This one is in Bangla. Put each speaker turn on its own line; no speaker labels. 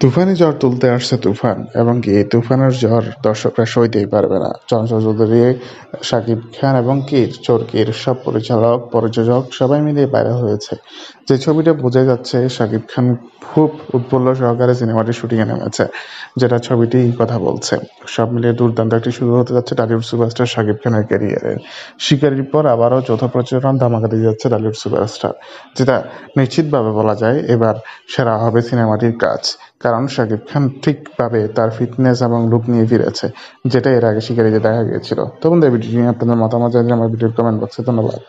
তুফানি জ্বর তুলতে আসছে তুফান, এবং কি এই তুফানের জ্বর দর্শকরা সইতেই পারবে না। চঞ্চল চৌধুরী শাকিব খান এবং কি চরকির সব পরিচালক প্রযোজক সবাই মিলে বাইরে হয়েছে। যে ছবিটা বোঝা যাচ্ছে, শাকিব খান খুব উৎফুল্ল সহকারে সিনেমাটি শুটিংয়ে নেমেছে, যেটা ছবিটি কথা বলছে। সব মিলিয়ে দুর্দান্ত একটি শুরু হতে যাচ্ছে টালিউড সুপারস্টার শাকিব খানের ক্যারিয়ারের শিকারির পর আবারও চৌথা প্রচারণ ধামাকা দিয়ে যাচ্ছে টালিউড সুপারস্টার। যেটা নিশ্চিতভাবে বলা যায়, এবার সেরা হবে সিনেমাটির কাজ, কারণ শাকিব খান ঠিকভাবে তার ফিটনেস এবং লুক নিয়ে ফিরেছে, যেটা এর আগে শিকারিতে দেখা গিয়েছিল। তো বন্ধু এই ভিডিওটি নিয়ে আপনাদের মতামত জানিয়ে আমার ভিডিওর কমেন্ট বক্সে ধন্যবাদ।